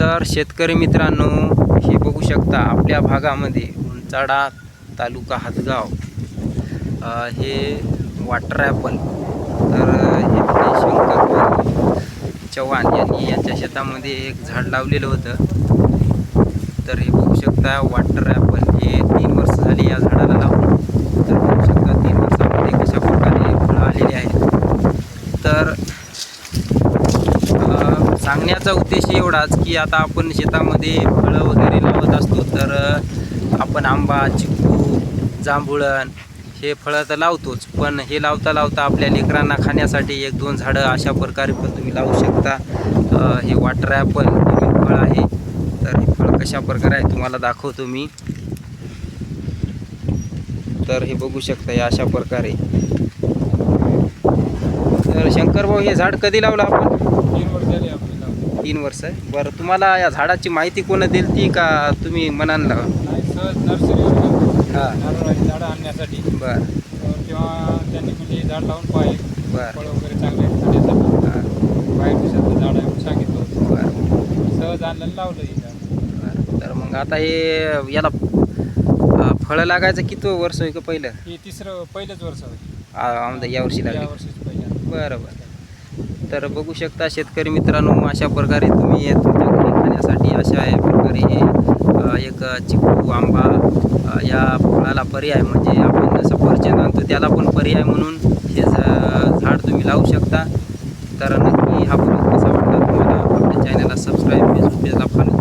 तर शेतकरी मित्रांनो हे बघू शकता आपल्या भागामध्ये उंचाडा तालुका हातगाव. हे वॉटर ॲपल तर हे शंकर चव्हाण यांनी यांच्या शेतामध्ये एक झाड लावलेलं होतं. तर हे बघू शकता वॉटर ॲपल हे तीन वर्ष झाली या झाडाला लावून. तर बघू शकता तीन वर्षामध्ये कशा प्रकारे फळं आलेली आहेत. तर सांगण्याचा उद्देश एवढाच की आता आपण शेतामध्ये फळं वगैरे लावत असतो तर आपण आंबा चिकू जांभुळण हे फळं तर लावतोच. पण हे लावता लावता आपल्या लेकरांना खाण्यासाठी एक दोन झाडं अशा प्रकारे पण तुम्ही लावू शकता. हे वॉटर ॲपल फळ आहे. तर हे फळ कशा प्रकारे आहे तुम्हाला दाखवतो मी. तर हे बघू शकता या अशा प्रकारे. तर शंकरभाऊ हे झाड कधी लावलं आपण? तीन वर्ष बरं तुम्हाला या झाडाची माहिती कोण दिली ती का तुम्ही मनानं लावा? नाही सहज नर्सरीवर हां. नारळाची झाडं आणण्यासाठी. बरं. त्यांनी म्हणजे झाड लावून पाहिजे बरं. फळं वगैरे चांगले आहेत खाण्यासाठी हां. बाहेर देशातलं झाड आहे म्हणून सांगितलं होतं. बरं. सहज आणलं लावलं हे झाड. बरं. तर मग आता हे याला अं, फळं लागायचं किती वर्ष होईल का पहिलं? हे तिसरं पहिलंच वर्ष होतं आ- आमदा या वर्षी या लागले. वर्षीच बरं बरं. तर बघू शकता शेतकरी मित्रांनो अशा प्रकारे तुम्ही तुमच्या घरी खाण्यासाठी अशा या प्रकारे हे एक चिकू आंबा या फळाला पर्याय म्हणजे आपण सफरचंद आणतो त्याला पण पर्याय म्हणून हे झाड तुम्ही लावू शकता. तर नक्की हा ब्लॉग कसा वाटला तुम्हाला? आपल्या चॅनलला सबस्क्राईब फेसबुक पेजला फॉलो